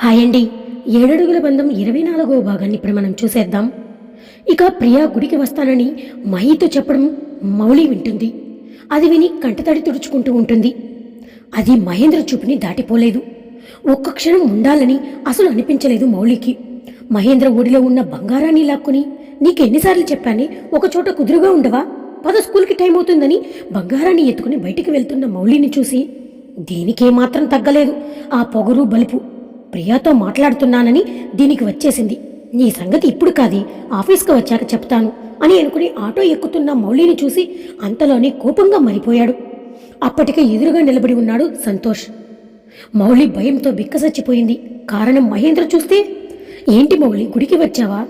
Hi అండి ఏడడుగుల బంధం ఇరవై నాలుగో భాగాన్ని ఇప్పుడు మనం చూసేద్దాం. ఇక ప్రియా గుడికి వస్తానని మహితో చెప్పడం మౌలి వింటుంది. అది విని కంటతడి తుడుచుకుంటూ ఉంటుంది. అది మహేంద్ర చూపుని దాటిపోలేదు. ఒక్క క్షణం ఉండాలని అసలు అనిపించలేదు మౌలికి మహేంద్ర ఒడిలో ఉన్న బంగారాన్ని లాక్కుని నీకెన్నిసార్లు చెప్పానే ఒక చోట కుదురుగా ఉండవా? పద స్కూల్కి టైం అవుతుందని బంగారాన్ని ఎత్తుకుని బయటికి వెళ్తున్న మౌలిని చూసి దీనికేమాత్రం తగ్గలేదు. ఆ పొగరు బలుపు ప్రియాతో మాట్లాడుతున్నానని దీనికి వచ్చేసింది. నీ సంగతి ఇప్పుడు కాది ఆఫీస్కి వచ్చాక చెప్తాను అని అనుకుని ఆటో ఎక్కుతున్న మౌళిని చూసి అంతలోనే కోపంగా మరిపోయాడు. అప్పటికే ఎదురుగా నిలబడి ఉన్నాడు సంతోష్. మౌళి భయంతో బిక్కసచ్చిపోయింది. కారణం మహేంద్ర చూస్తే ఏంటి మౌళి గుడికి వచ్చావా?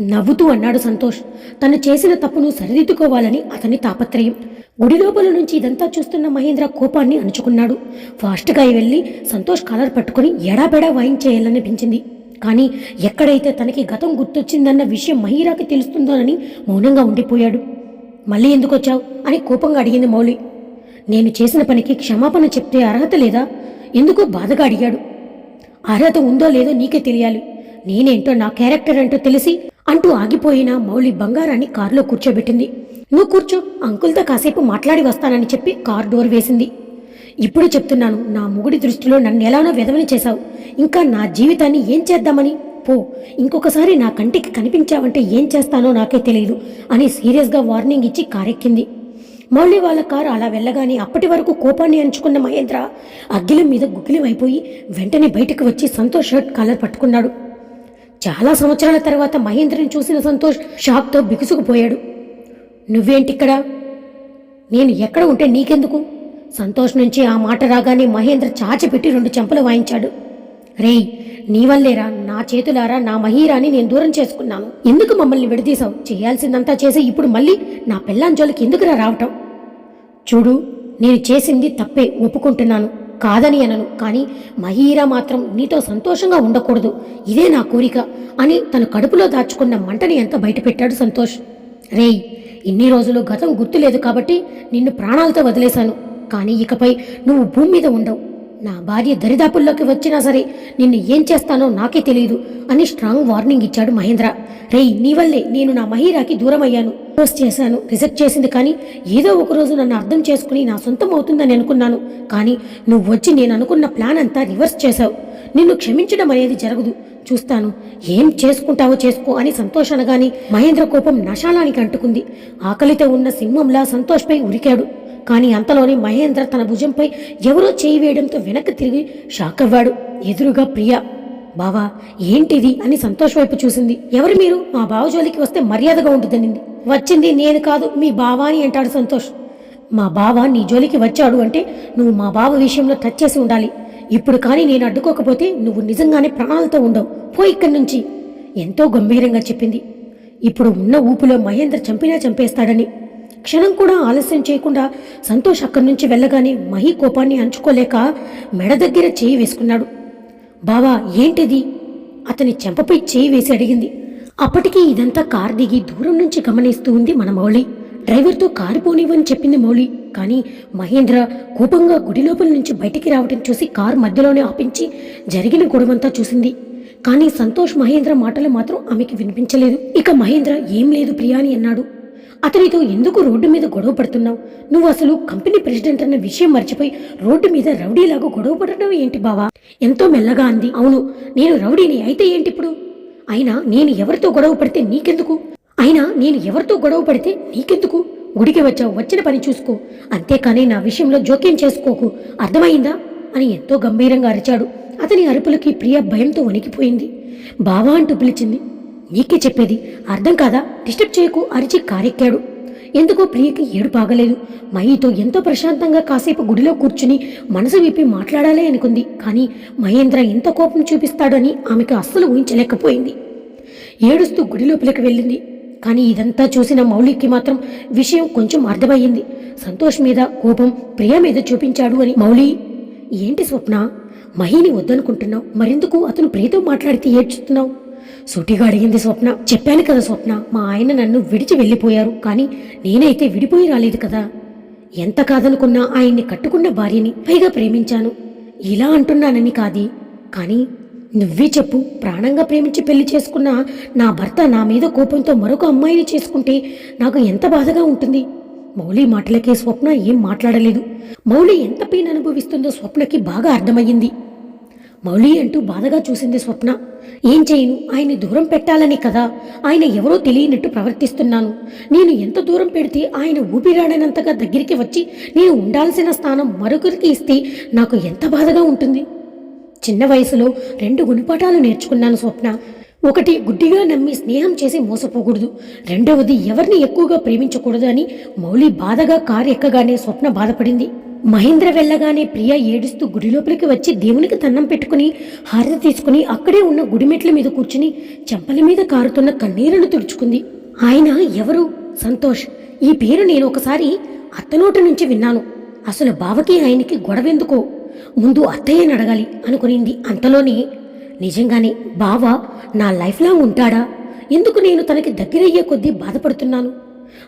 నవ్వుతూ అన్నాడు సంతోష్. తను చేసిన తప్పును సరిదిద్దుకోవాలని అతని తాపత్రయం. గుడి లోపల నుంచి ఇదంతా చూస్తున్న మహేంద్ర కోపాన్ని అణుచుకున్నాడు. ఫాస్ట్గా వెళ్ళి సంతోష్ కాలర్ పట్టుకుని ఎడాబెడా వాయించేయాలనిపించింది కానీ ఎక్కడైతే తనకి గతం గుర్తొచ్చిందన్న విషయం మహీరాకి తెలుస్తుందోనని మౌనంగా ఉండిపోయాడు. మళ్ళీ ఎందుకు వచ్చావు అని కోపంగా అడిగింది మౌలి నేను చేసిన పనికి క్షమాపణ చెప్తే అర్హత లేదా? ఎందుకో బాధగా అడిగాడు. అర్హత ఉందో లేదో నీకే తెలియాలి. నేనేంటో నా క్యారెక్టర్ ఏంటో తెలిసి అంటూ ఆగిపోయిన మౌలి బంగారాన్ని కారులో కూర్చోబెట్టింది. నువ్వు కూర్చో అంకుల్తో కాసేపు మాట్లాడి వస్తానని చెప్పి కార్ డోర్ వేసింది. ఇప్పుడు చెప్తున్నాను నా మొగుడి దృష్టిలో నన్ను ఎలానో వెదవని చేశావు. ఇంకా నా జీవితాన్ని ఏం చేద్దామని? పో ఇంకొకసారి నా కంటికి కనిపించావంటే ఏం చేస్తానో నాకే తెలియదు అని సీరియస్గా వార్నింగ్ ఇచ్చి కారెక్కింది. మౌళి వాళ్ళ కారు అలా వెళ్ళగానే అప్పటి వరకు కోపాన్ని అంచుకున్న మహేంద్ర అగ్గిలం మీద గుగ్గిలిమైపోయి వెంటనే బయటకు వచ్చి సంతోష్ షర్ట్ కాలర్ పట్టుకున్నాడు. చాలా సంవత్సరాల తర్వాత మహేంద్రని చూసిన సంతోష్ షాక్తో బిగుసుకుపోయాడు. నువ్వేంటిక్కడ? నేను ఎక్కడ ఉంటే నీకెందుకు? సంతోష్ నుంచి ఆ మాట రాగానే మహేంద్ర చాచిపెట్టి రెండు చెంపలు వాయించాడు. రేయ్ నీ వల్లేరా? నా చేతులారా? నా మహీరాని నేను దూరం చేసుకున్నాను. ఎందుకు మమ్మల్ని విడదీశావు? చేయాల్సిందంతా చేసి ఇప్పుడు మళ్ళీ నా పెళ్ళాంజోలికి ఎందుకురా రావటం? చూడు నేను చేసింది తప్పే ఒప్పుకుంటున్నాను. కాదని అనను కానీ మహీరా మాత్రం నీతో సంతోషంగా ఉండకూడదు. ఇదే నా కోరిక అని తన కడుపులో దాచుకున్న మంటని ఎంత బయటపెట్టాడు సంతోష్. రేయ్ ఇన్ని రోజులు గతం గుర్తులేదు కాబట్టి నిన్ను ప్రాణాలతో వదిలేశాను. కానీ ఇకపై నువ్వు భూమి మీద ఉండవు. నా భార్య దరిదాపుల్లోకి వచ్చినా సరే నిన్ను ఏం చేస్తానో నాకే తెలియదు అని స్ట్రాంగ్ వార్నింగ్ ఇచ్చాడు మహేంద్ర. రేయ్ నీ వల్లే నేను నా మహీరాకి దూరం అయ్యాను పోస్ట్ చేశాను రిజెక్ట్ చేసింది కానీ ఏదో ఒక రోజు నన్ను అర్థం చేసుకుని నా సొంతం అవుతుందని అనుకున్నాను. కానీ నువ్వు వచ్చి నేను అనుకున్న ప్లాన్ అంతా రివర్స్ చేశావు. నిన్ను క్షమించడం అనేది జరగదు. చూస్తాను. ఏం చేసుకుంటావో చేసుకో అని సంతోష్ అనగాని మహేంద్ర కోపం నశాలానికి అంటుకుంది. ఆకలితో ఉన్న సింహంలా సంతోష్పై ఉరికాడు. కానీ అంతలోనే మహేంద్ర తన భుజంపై ఎవరో చేయి వేయడంతో వెనక్కి తిరిగి షాక్ అవ్వాడు. ఎదురుగా ప్రియా బావా ఏంటిది? అని సంతోష్ వైపు చూసింది. ఎవరు మీరు? మా బావ జోలికి వస్తే మర్యాదగా ఉంటుందనింది. వచ్చింది నేను కాదు మీ బావా అని అంటాడు సంతోష్. మా బావ నీ జోలికి వచ్చాడు అంటే నువ్వు మా బావ విషయంలో టచ్ చేసి ఉండాలి. ఇప్పుడు కానీ నేను అడ్డుకోకపోతే నువ్వు నిజంగానే ప్రాణాలతో ఉండవు. పో ఇక్కడి నుంచి. ఎంతో గంభీరంగా చెప్పింది. ఇప్పుడు ఉన్న ఊపులో మహేంద్ర చంపినా చంపేస్తాడని. క్షణం కూడా ఆలస్యం చేయకుండా సంతోష్ అక్కడి నుంచి వెళ్ళగానే మహి కోపాన్ని అంచుకోలేక మెడ దగ్గర చేయి వేసుకున్నాడు. బావా ఏంటిది? అతని చెంపపై చేయి వేసి అడిగింది. అప్పటికి ఇదంతా కారు దిగి దూరం నుంచి గమనిస్తూ ఉంది మన మౌళి. డ్రైవర్తో కారు పోనివ్వని చెప్పింది మౌళి. కానీ మహేంద్ర కోపంగా గుడి లోపల నుంచి బయటికి రావటం చూసి కారు మధ్యలోనే ఆపించి జరిగిన గొడవంతా చూసింది. కానీ సంతోష్ మహేంద్ర మాటలు మాత్రం ఆమెకి వినిపించలేదు. ఇక మహేంద్ర ఏం లేదు ప్రియా అని అన్నాడు. అతనితో ఎందుకు రోడ్డు మీద గొడవ పడుతున్నావు? నువ్వు అసలు కంపెనీ ప్రెసిడెంట్ అన్న విషయం మర్చిపోయి రోడ్డు మీద రౌడీలాగా గొడవ పడటం ఏంటి బావా? ఎంతో మెల్లగా అంది. అవును నేను రౌడీని అయితే ఏంటి ఇప్పుడు అయినా నేను ఎవరితో గొడవ పడితే నీకెందుకు? అయినా నేను ఎవరితో గొడవ పడితే నీకెందుకు? గుడికి వచ్చావు వచ్చిన పని చూసుకో. అంతేకాని నా విషయంలో జోక్యం చేసుకోకు. అర్థమైందా? అని ఎంతో గంభీరంగా అరిచాడు. అతని అరుపులకి ప్రియ భయంతో వణికిపోయింది. బావా అంటూ పిలిచింది నీకే చెప్పేది అర్థం కాదా? డిస్టర్బ్ చేయకు అరిచి కారెక్కాడు. ఎందుకో ప్రియకి ఏడు పాగలేదు మహితో ఎంతో ప్రశాంతంగా కాసేపు గుడిలో కూర్చుని మనసు విప్పి మాట్లాడాలి అనుకుంది. కానీ మహేంద్ర ఎంత కోపం చూపిస్తాడని ఆమెకు అస్సలు ఊహించలేకపోయింది. ఏడుస్తూ గుడి లోపలికి వెళ్ళింది. కానీ ఇదంతా చూసిన మౌలికి మాత్రం విషయం కొంచెం అర్థమయ్యింది. సంతోష్ మీద కోపం ప్రియ మీద చూపించాడు అని. మౌలి ఏంటి స్వప్న? మహిని వద్దనుకుంటున్నావు. మరెందుకు అతను ప్రియతో మాట్లాడితే ఏడ్చుతున్నావు? సూటిగా అడిగింది స్వప్న. చెప్పాను కదా స్వప్న మా ఆయన నన్ను విడిచి వెళ్ళిపోయారు కానీ నేనైతే విడిపోయి రాలేదు కదా. ఎంత కాదనుకున్నా ఆయన్ని కట్టుకున్న భార్యని పైగా ప్రేమించాను. ఇలా అంటున్నానని కాది. కానీ నువ్వే చెప్పు. ప్రాణంగా ప్రేమించి పెళ్ళి చేసుకున్న నా భర్త నా మీద కోపంతో మరొక అమ్మాయిని చేసుకుంటే నాకు ఎంత బాధగా ఉంటుంది. మౌలి మాటలకే స్వప్న ఏం మాట్లాడలేదు. మౌలి ఎంత పెయిన్ అనుభవిస్తుందో స్వప్నకి బాగా అర్థమయ్యింది. మౌలి అంటూ బాధగా చూసింది స్వప్న. ఏం చేయను? ఆయన్ని దూరం పెట్టాలని కదా. ఆయన ఎవరో తెలియనట్టు ప్రవర్తిస్తున్నాను. నేను ఎంత దూరం పెడితే ఆయన ఊపిరాడనంతగా దగ్గరికి వచ్చి నేను ఉండాల్సిన స్థానం మరొకరికి ఇస్తే నాకు ఎంత బాధగా ఉంటుంది? చిన్న వయసులో రెండు గుణపాఠాలు నేర్చుకున్నాను స్వప్న. ఒకటి గుడ్డిగా నమ్మి స్నేహం చేసి మోసపోకూడదు. రెండవది ఎవరిని ఎక్కువగా ప్రేమించకూడదు అని మౌలి బాధగా కారు ఎక్కగానే స్వప్న బాధపడింది. మహేంద్ర వెళ్ళగానే ప్రియ ఏడుస్తూ గుడి లోపలికి వచ్చి దేవునికి తన్నం పెట్టుకుని హారతి తీసుకుని అక్కడే ఉన్న గుడిమెట్ల మీద కూర్చుని చెంపల మీద కారుతున్న కన్నీరును తుడుచుకుంది. ఆయన ఎవరు? సంతోష్. ఈ పేరు నేను ఒకసారి అత్తనోటి నుంచి విన్నాను. అసలు బావకి ఆయనకి గొడవెందుకో? ముందు అత్తయ్యని అడగాలి అనుకునింది. అంతలోనే నిజంగానే బావ నా లైఫ్ ఉంటాడా? ఎందుకు నేను తనకి దగ్గరయ్యే కొద్దీ బాధపడుతున్నాను?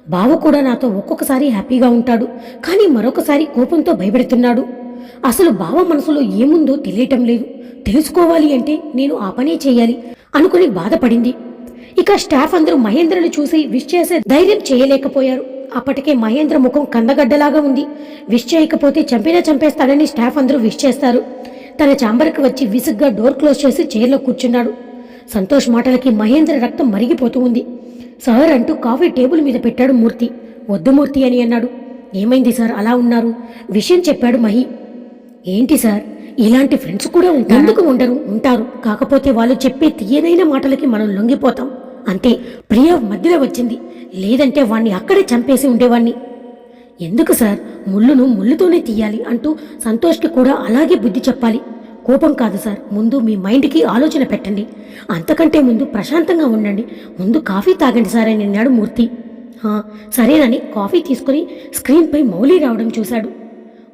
బావ కూడా నాతో ఒక్కొక్కసారి హ్యాపీగా ఉంటాడు కానీ మరొకసారి కోపంతో భయపెడుతున్నాడు. అసలు బావ మనసులో ఏముందో తెలియటం లేదు. తెలుసుకోవాలి అంటే నేను ఆ పనే చేయాలి అనుకుని బాధపడింది. ఇక స్టాఫ్ అందరూ మహేంద్రను చూసి విష్ చేసే ధైర్యం చేయలేకపోయారు. అప్పటికే మహేంద్ర ముఖం కందగడ్డలాగా ఉంది. విష్ చేయకపోతే చంపినా చంపేస్తాడని స్టాఫ్ అందరూ విష్ చేస్తారు. తన చాంబర్కి వచ్చి విసుగ్గా డోర్ క్లోజ్ చేసి చైర్లో కూర్చున్నాడు. సంతోష్ మాటలకి మహేంద్ర రక్తం మరిగిపోతూ ఉంది. సార్ అంటూ కాఫీ టేబుల్ మీద పెట్టాడు మూర్తి. వద్దు మూర్తి అని అన్నాడు. ఏమైంది సార్? అలా ఉన్నారు. విషయం చెప్పాడు మహి. ఏంటి సార్? ఇలాంటి ఫ్రెండ్స్ కూడా ఎందుకు ఉండరు? ఉంటారు. కాకపోతే వాళ్ళు చెప్పే తీయనైన మాటలకి మనం లొంగిపోతాం. అంతే. ప్రియ మధ్యలో వచ్చింది. లేదంటే వాణ్ణి అక్కడే చంపేసి ఉండేవాణ్ణి. ఎందుకు సార్? ముళ్ళును ముళ్ళుతోనే తీయాలి అంటూ సంతోష్కి కూడా అలాగే బుద్ధి చెప్పాలి. కోపం కాదు సార్. ముందు మీ మైండ్కి ఆలోచన పెట్టండి. అంతకంటే ముందు ప్రశాంతంగా ఉండండి. ముందు కాఫీ తాగండి సార్ అని అన్నాడు మూర్తి. సరేనని కాఫీ తీసుకుని స్క్రీన్పై మౌలి రావడం చూశాడు.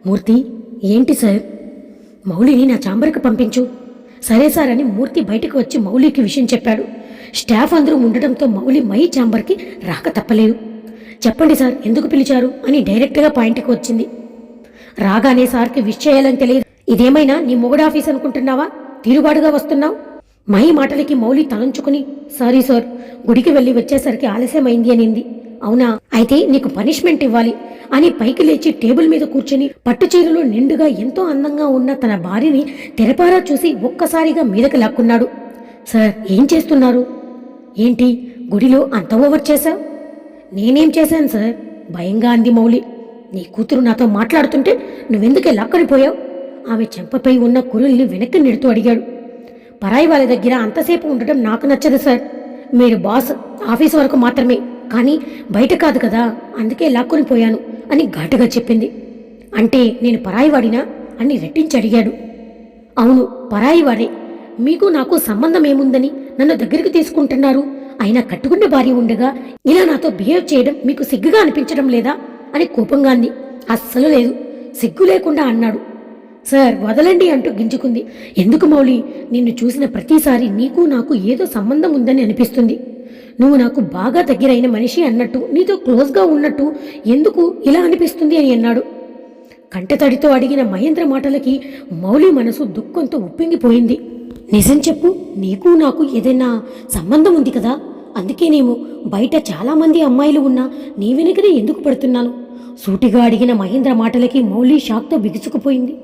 మూర్తి ఏంటి సార్? మౌలిని నా చాంబర్కి పంపించు. సరే సార్ అని మూర్తి బయటకు వచ్చి మౌలికి విషయం చెప్పాడు. స్టాఫ్ అందరూ ఉండటంతో మౌలి మై చాంబర్కి రాక తప్పలేదు. చెప్పండి సార్ ఎందుకు పిలిచారు అని డైరెక్ట్గా పాయింట్కి వచ్చింది. రాగానే సార్కి విష్ చేయాలని తెలియదు. ఇదేమైనా నీ మొగుడు ఆఫీస్ అనుకుంటున్నావా? తీరుబాటుగా వస్తున్నావు? మహి మాటలకి మౌలి తలంచుకుని సారీ సార్ గుడికి వెళ్ళి వచ్చేసరికి ఆలస్యమైంది అనింది. అవునా? అయితే నీకు పనిష్మెంట్ ఇవ్వాలి అని పైకి లేచి టేబుల్ మీద కూర్చుని పట్టుచీరలో నిండుగా ఎంతో అందంగా ఉన్న తన భార్యని తెరపారా చూసి ఒక్కసారిగా మీదకి లాక్కున్నాడు. సార్ ఏం చేస్తున్నారు? ఏంటి గుడిలో అంత ఓవర్ చేశావు? నేనేం చేశాను సార్? భయంగా అంది మౌలి నీ కూతురు నాతో మాట్లాడుతుంటే నువ్వెందుకే లాక్కని పోయావు? ఆమె చెంపపై ఉన్న కురుల్ని వెనక్కి నెడుతూ అడిగాడు. పరాయి వాళ్ళ దగ్గర అంతసేపు ఉండటం నాకు నచ్చదు సార్. మీరు బాస్ ఆఫీస్ వరకు మాత్రమే. కానీ బయట కాదు కదా అందుకే లాక్కొని పోయాను అని ఘాటుగా చెప్పింది. అంటే నేను పరాయివాడినా అని రెట్టించి అడిగాడు. అవును పరాయి వాడే. మీకు నాకు సంబంధం ఏముందని నన్ను దగ్గరికి తీసుకుంటున్నారు. అయినా కట్టుకున్న భార్య ఉండగా ఇలా నాతో బిహేవ్ చేయడం మీకు సిగ్గుగా అనిపించడం లేదా? అని కోపంగా అంది. అస్సలు లేదు. సిగ్గు లేకుండా అన్నాడు. సార్ వదలండి అంటూ గింజుకుంది. ఎందుకు మౌలి నిన్ను చూసిన ప్రతిసారి నీకు నాకు ఏదో సంబంధం ఉందని అనిపిస్తుంది. నువ్వు నాకు బాగా దగ్గరైన మనిషి అన్నట్టు నీతో క్లోజ్గా ఉన్నట్టు ఎందుకు ఇలా అనిపిస్తుంది అని అన్నాడు. కంటతడితో అడిగిన మహేంద్ర మాటలకి మౌలి మనసు దుఃఖంతో ఉప్పింగిపోయింది. నిజం చెప్పు. నీకు నాకు ఏదైనా సంబంధం ఉంది కదా? అందుకేనేమో బయట చాలామంది అమ్మాయిలు ఉన్నా నీ వెనుకనే ఎందుకు పడుతున్నాను? సూటిగా అడిగిన మహేంద్ర మాటలకి మౌలి షాక్తో బిగుసుకుపోయింది.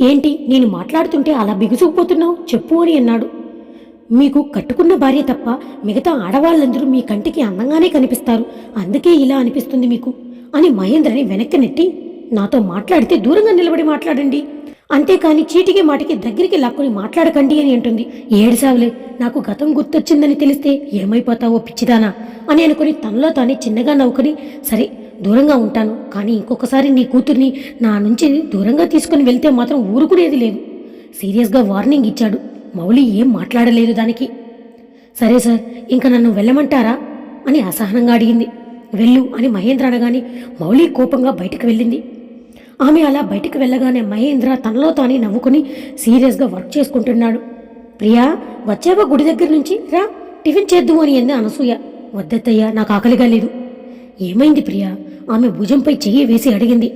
ఏంటి నేను మాట్లాడుతుంటే అలా బిగుసుకుపోతున్నావు? చెప్పు అని అన్నాడు. మీకు కట్టుకున్న భార్య తప్ప మిగతా ఆడవాళ్ళందరూ మీ కంటికి అందంగానే కనిపిస్తారు. అందుకే ఇలా అనిపిస్తుంది మీకు అని మహేంద్రని వెనక్కి నెట్టి నాతో మాట్లాడితే దూరంగా నిలబడి మాట్లాడండి. అంతేకాని చీటికి మాటికి దగ్గరికి లాక్కుని మాట్లాడకండి అని అంటుంది. ఏడిసావులే నాకు గతం గుర్తొచ్చిందని తెలిస్తే ఏమైపోతావో పిచ్చిదానా అని అనుకుని తనలో తానే చిన్నగా నవ్వుకుని సరే దూరంగా ఉంటాను కానీ ఇంకొకసారి నీ కూతుర్ని నా నుంచి దూరంగా తీసుకుని వెళ్తే మాత్రం ఊరుకునేది లేదు. సీరియస్గా వార్నింగ్ ఇచ్చాడు. మౌలి ఏం మాట్లాడలేదు దానికి. సరే సార్ ఇంకా నన్ను వెళ్ళమంటారా అని అసహనంగా అడిగింది. వెళ్ళు అని మహేంద్ర అనగానే మౌలి కోపంగా బయటకు వెళ్ళింది. ఆమె అలా బయటకు వెళ్ళగానే మహేంద్ర తనలో తానే నవ్వుకుని సీరియస్గా వర్క్ చేసుకుంటున్నాడు. ప్రియా వచ్చావా గుడి దగ్గర నుంచి? రా టిఫిన్ చేద్దు అని అంది అనసూయ. వద్దత్తయ్యా నాకు ఆకలిగా లేదు. ఏమైంది ప్రియా? ఆమె భుజంపై చెయ్యి వేసి అడిగింది.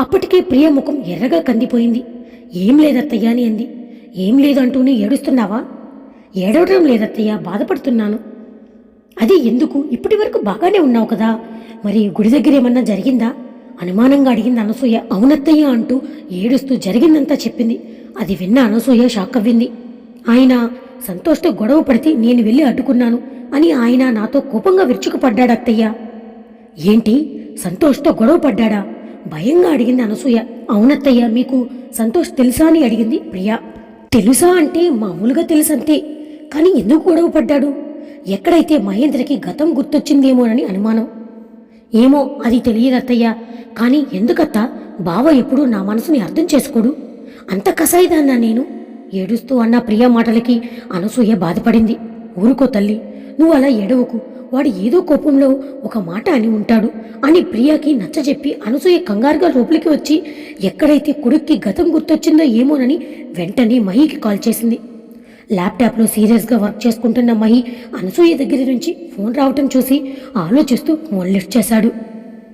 అప్పటికే ప్రియ ముఖం ఎర్రగా కందిపోయింది. ఏం లేదత్తయ్యా అని అంది. ఏం లేదంటూనే ఏడుస్తున్నావా? ఏడవడం లేదత్తయ్యా బాధపడుతున్నాను. అది ఎందుకు? ఇప్పటి వరకు బాగానే ఉన్నావు కదా. మరి గుడి దగ్గర ఏమన్నా జరిగిందా? అనుమానంగా అడిగింది అనసూయ. అవునత్తయ్య అంటూ ఏడుస్తూ జరిగిందంతా చెప్పింది. అది విన్న అనసూయ షాక్ అవ్వింది. ఆయన సంతోష్తో గొడవ పడితే నేను వెళ్ళి అడ్డుకున్నాను అని ఆయన నాతో కోపంగా విరుచుకుపడ్డాడు అత్తయ్య. ఏంటి? సంతోష్తో గొడవ పడ్డాడా? భయంగా అడిగింది అనసూయ. అవునత్తయ్య మీకు సంతోష్ తెలుసా అని అడిగింది ప్రియా. తెలుసా అంటే మామూలుగా తెలుసంతే. కానీ ఎందుకు గొడవ పడ్డాడు? ఎక్కడైతే మహేంద్రకి గతం గుర్తొచ్చిందేమోనని అనుమానం. ఏమో అది తెలియదు అత్తయ్య. కానీ ఎందుకత్త? బావ ఎప్పుడూ నా మనసుని అర్థం చేసుకోడు. అంత కసాయిదాన్నా నేను. ఏడుస్తూ అన్న ప్రియ మాటలకి అనసూయ బాధపడింది. ఊరుకో తల్లి నువ్వు అలా ఏడవకు. వాడు ఏదో కోపంలో ఒక మాట అని ఉంటాడు అని ప్రియకి నచ్చజెప్పి అనసూయ కంగారుగా లోపలికి వచ్చి ఎక్కడైతే కొడుక్కి గతం గుర్తొచ్చిందో ఏమోనని వెంటనే మహికి కాల్ చేసింది. ల్యాప్టాప్లో సీరియస్గా వర్క్ చేసుకుంటున్న మహి అనసూయ దగ్గర నుంచి ఫోన్ రావటం చూసి ఆలోచిస్తూ ఫోన్ లిఫ్ట్ చేశాడు.